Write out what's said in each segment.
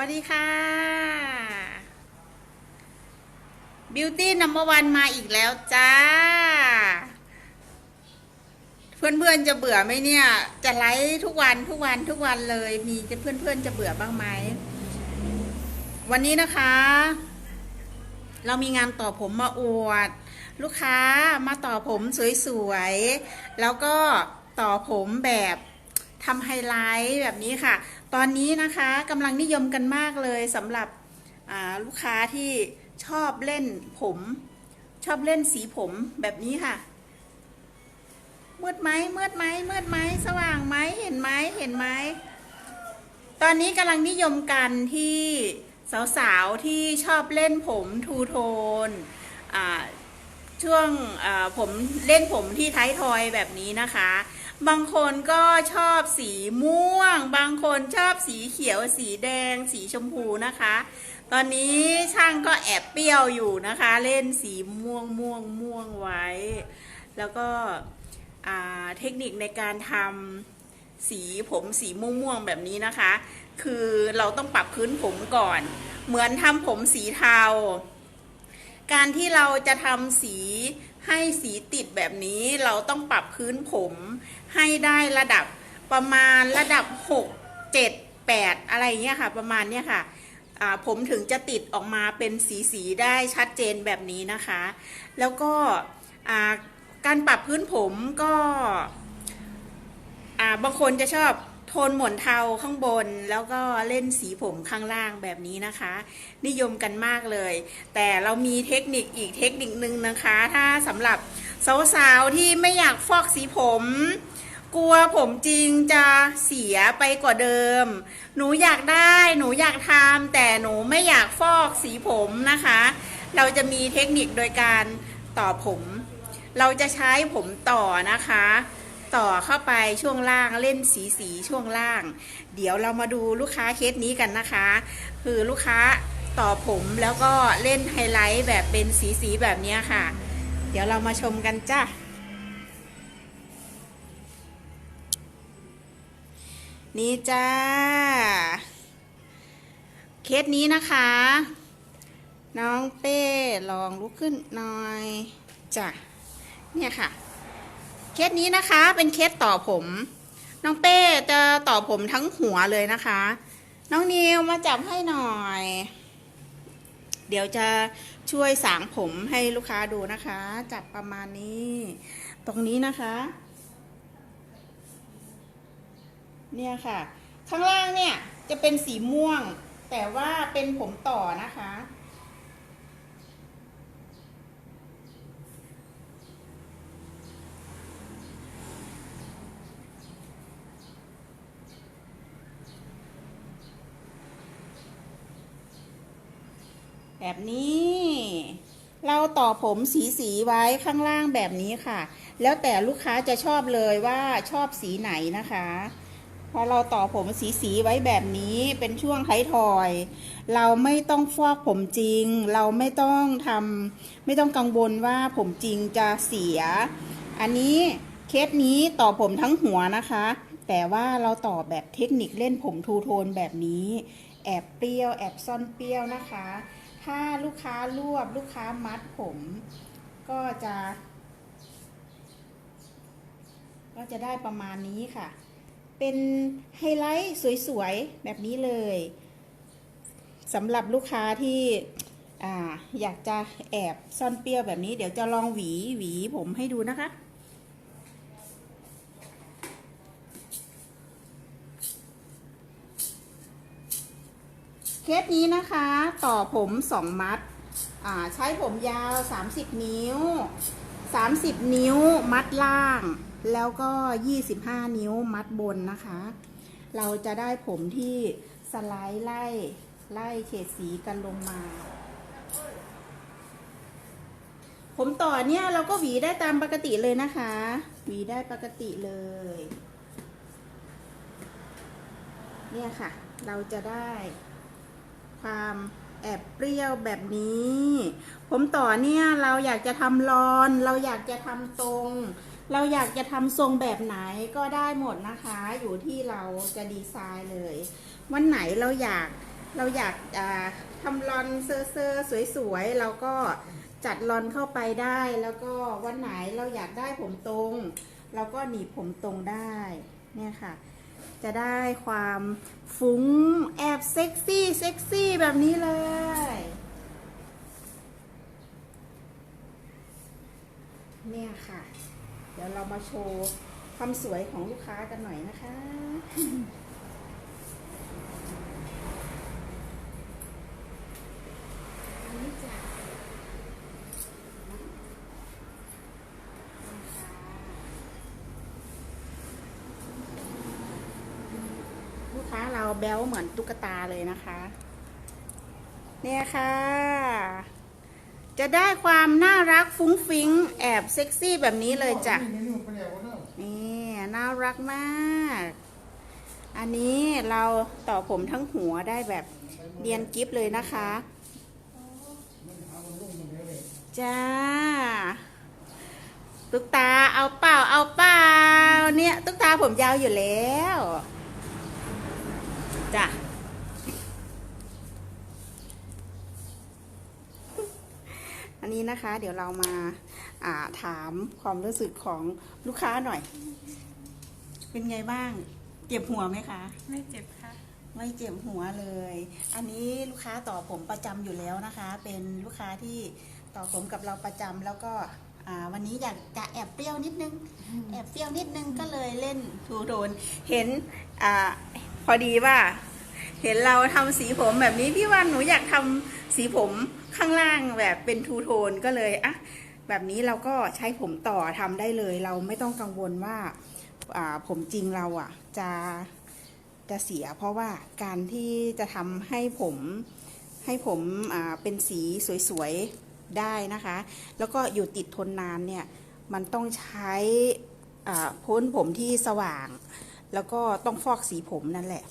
วัสดีค่ะ Beauty Number One มาอีกแล้วจ้า เพื่อนๆจะเบื่อไหมเนี่ย จะไลฟ์ทุกวันทุกวันทุกวันเลย มีจะเพื่อนๆจะเบื่อบ้างไหม วันนี้นะคะ เรามีงานต่อผมมาอวด ลูกค้ามาต่อผมสวยๆ แล้วก็ต่อผมแบบ ทำไฮไลท์แบบนี้ค่ะ ตอนนี้นะคะกำลังนิยมกันมากเลยสำหรับลูกค้าที่ชอบเล่นผม ชอบเล่นสีผมแบบนี้ค่ะมืดไหมมืดไหมมืดไหมสว่างไหมเห็นไหมเห็นไหมตอนนี้กำลังนิยมกันที่สาวๆที่ชอบเล่นผมทูโทนช่วงผมเล่นผมที่ท้ายทอยแบบนี้นะคะ บางคนก็ชอบสีม่วง บางคนชอบสีเขียว สีแดง สีชมพูนะคะ ตอนนี้ช่างก็แอบเปรี้ยวอยู่นะคะ เล่นสีม่วงม่วงม่วงไว้ แล้วก็เทคนิคในการทำสีผมสีม่วงม่วงแบบนี้นะคะ คือเราต้องปรับพื้นผมก่อน เหมือนทำผมสีเทา การที่เราจะทำสีให้สีติดแบบนี้เราต้องปรับพื้นผม ให้ได้ระดับประมาณระดับ 6 7 8 อะไรเงี้ยค่ะ ประมาณเนี้ยค่ะผมถึงจะติดออกมาเป็นสีสีได้ชัดเจนแบบนี้นะคะ แล้วก็การปรับพื้นผมก็บางคนจะชอบ โทนหมอนเทาข้างบนแล้วก็เล่นสีผมข้างล่างแบบนี้นะคะ นิยมกันมากเลย แต่เรามีเทคนิคอีกเทคนิคนึงนะคะ ถ้าสำหรับสาวๆที่ไม่อยากฟอกสีผม กลัวผมจริงจะเสียไปกว่าเดิม หนูอยากได้หนูอยากทำแต่หนูไม่อยากฟอกสีผมนะคะ เราจะมีเทคนิคโดยการต่อผม เราจะใช้ผมต่อนะคะ ต่อเข้าไปช่วงล่างเล่นสีสีช่วงล่าง เดี๋ยวเรามาดูลูกค้าเคสนี้กันนะคะ คือลูกค้าต่อผมแล้วก็เล่นไฮไลท์แบบเป็นสีสีแบบนี้ค่ะ เดี๋ยวเรามาชมกันจ้านี่จ้า เคสนี้นะคะ น้องเป้ลองลุกขึ้นหน่อยจ้ะเนี่ยค่ะ เคสนี้นะคะ เป็นเคสต่อผม น้องเป้จะต่อผมทั้งหัวเลยนะคะ น้องนิวมาจับให้หน่อย เดี๋ยวจะช่วยสางผมให้ลูกค้าดูนะคะ จับประมาณนี้ ตรงนี้นะคะ เนี่ยค่ะ ข้างล่างเนี่ยจะเป็นสีม่วง แต่ว่าเป็นผมต่อนะคะ แบบนี้ เราต่อผมสีสีไว้ข้างล่างแบบนี้ค่ะ แล้วแต่ลูกค้าจะชอบเลยว่าชอบสีไหนนะคะ พอเราต่อผมสีสีไว้แบบนี้เป็นช่วงไททอย เราไม่ต้องฟอกผมจริง เราไม่ต้องทำไม่ต้องกังวลว่าผมจริงจะเสีย อันนี้เคสนี้ต่อผมทั้งหัวนะคะ แต่ว่าเราต่อแบบเทคนิคเล่นผมทูโทนแบบนี้ แอบเปรี้ยว แอบซ่อนเปรี้ยวนะคะ ถ้าลูกค้ารวบลูกค้ามัดผม ก็จะ ก็จะได้ประมาณนี้ค่ะ เป็นไฮไลท์สวยๆ แบบนี้เลยสำหรับลูกค้าที่อ่อยากจะแอบซ่อนเปรี้ยวแบบนี้ เดี๋ยวจะลองหวีหวีผมให้ดูนะคะ เคสนี้นะคะต่อผม 2 มัดใช้ผมยาว 30 นิ้ว 30 นิ้วมัดล่าง แล้วก็ 25 นิ้วมัดบนนะคะ เราจะได้ผมที่สไลด์ไล่ไล่เฉดสีกันลงมา ผมต่อเนี่ยเราก็หวีได้ตามปกติเลยนะคะ หวีได้ปกติเลย เนี่ยค่ะ เราจะได้ ความแอบเปรี้ยวแบบนี้ ผมต่อเนี่ยเราอยากจะทำรอน เราอยากจะทำทรง เราอยากจะทำทรงแบบไหนก็ได้หมดนะคะ อยู่ที่เราจะดีไซน์เลย วันไหนเราอยากเราอยากทำรอนเซอร์เซอร์สวยๆเราก็จัดรอนเข้าไปได้ แล้วก็วันไหนเราอยากได้ผมตรง เราก็หนีบผมตรงได้ เนี่ยค่ะ จะได้ความฟุ้งแอบเซ็กซี่เซ็กซี่แบบนี้เลย เนี่ยค่ะ เดี๋ยวเรามาโชว์ความสวยของลูกค้ากันหน่อยนะคะ อันนี้จ้ะลูกค้าเราแบ้วเหมือนตุ๊กตาเลยนะคะ เนี่ยค่ะ จะได้ความน่ารักฟุ้งฟิ้งแอบเซ็กซี่แบบนี้เลยจ้ะ นี่น่ารักมาก อันนี้เราต่อผมทั้งหัวได้แบบเรียนกิฟเลยนะคะ จ้าตุ๊กตาเอาเปล่าเอาเปล่าเนี่ยตุ๊กตาผมยาวอยู่แล้ว จ้ะอันนี้นะคะ เดี๋ยวเรามาอ่าถามความรู้สึกของลูกค้าหน่อย เป็นไงบ้าง เจ็บหัวไหมคะ ไม่เจ็บค่ะ ไม่เจ็บหัวเลย อันนี้ลูกค้าต่อผมประจำอยู่แล้วนะคะ เป็นลูกค้าที่ต่อผมกับเราประจำแล้วก็อ่าวันนี้อยากจะแอบเปรี้ยวนิดนึง แอบเปรี้ยวนิดนึงก็เลยเล่นทูโทนเห็นอ่าพอดีว่า เห็นเราทำสีผมแบบนี้พี่วันหนูอยากทำสีผมข้างล่างแบบเป็นทูโทนก็เลยอะแบบนี้เราก็ใช้ผมต่อทำได้เลย เราไม่ต้องกังวลว่าอ่าผมจริงเราอะจะจะเสีย เพราะว่าการที่จะทำให้ผมให้ผมอ่าเป็นสีสวยๆได้นะคะ แล้วก็อยู่ติดทนนานเนี่ยมันต้องใช้อ่าพ้นผมที่สว่าง แล้วก็ต้องฟอกสีผมนั่นแหละ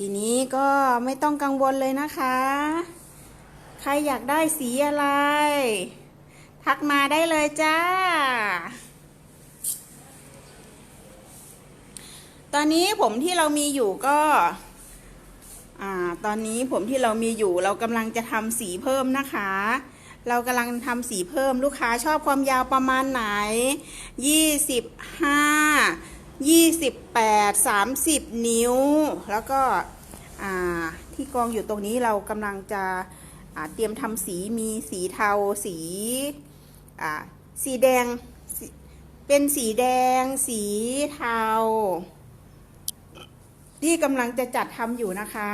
ทีนี้ก็ไม่ต้องกังวลเลยนะคะ ใครอยากได้สีอะไร ทักมาได้เลยจ้า ตอนนี้ผมที่เรามีอยู่ก็อ่าตอนนี้ผมที่เรามีอยู่เรากำลังจะทำสีเพิ่มนะคะ เรากำลังทำสีเพิ่มลูกค้าชอบความยาวประมาณไหนยี่สิบห้า ยี่สิบแปดสามสิบนิ้ว แล้วก็ที่กองอยู่ตรงนี้เรากำลังจะเตรียมทำสีมีสีเทาสีสีแดงเป็นสีแดง สีเทา ที่กำลังจะจัดทำอยู่นะคะ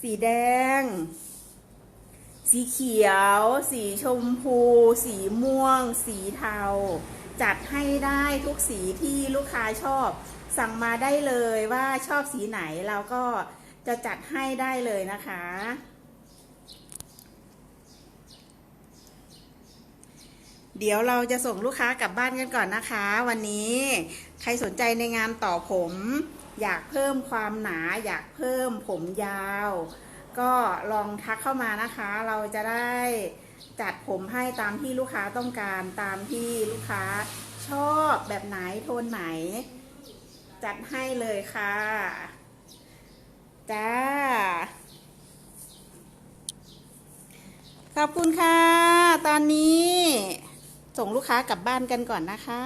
สีแดง สีเขียว สีชมพู สีม่วง สีเทา จัดให้ได้ทุกสีที่ลูกค้าชอบ สั่งมาได้เลยว่าชอบสีไหนเราก็จะจัดให้ได้เลยนะคะ เดี๋ยวเราจะส่งลูกค้ากลับบ้านกันก่อนนะคะ วันนี้ใครสนใจในงานต่อผม อยากเพิ่มความหนา อยากเพิ่มผมยาว ก็ลองทักเข้ามานะคะ เราจะได้จัดผมให้ตามที่ลูกค้าต้องการตามที่ลูกค้าชอบแบบไหนโทนไหน จัดให้เลยค่ะ จ้า ขอบคุณค่ะ ตอนนี้ส่งลูกค้ากลับบ้านกันก่อนนะคะ